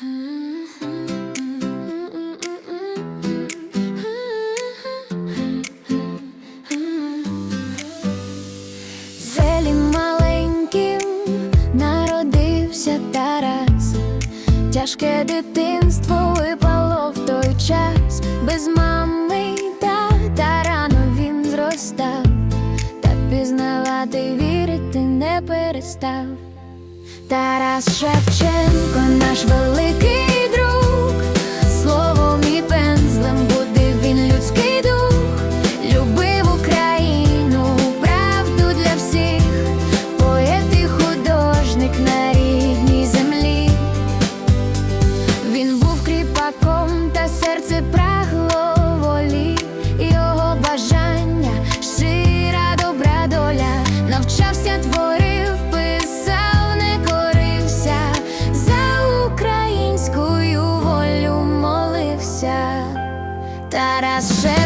Зелі маленьким народився Тарас, тяжке дитинство випало в той час, без мами й тата рано він зростав, та пізнавати вірити не перестав. Тарас Шевченко, наш великий Тарас Шевченко,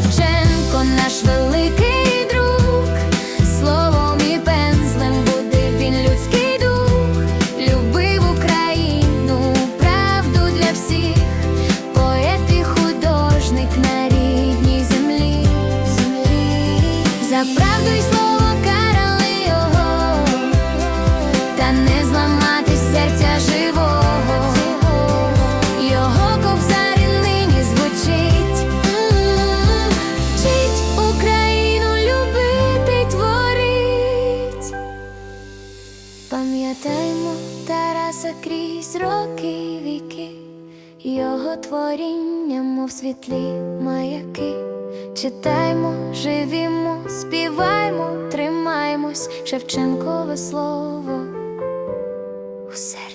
Пам'ятаймо Тараса крізь роки і віки, його творіння, мов світлі маяки. Читаймо, живімо, співаймо, тримаймось, Шевченкове слово. Усе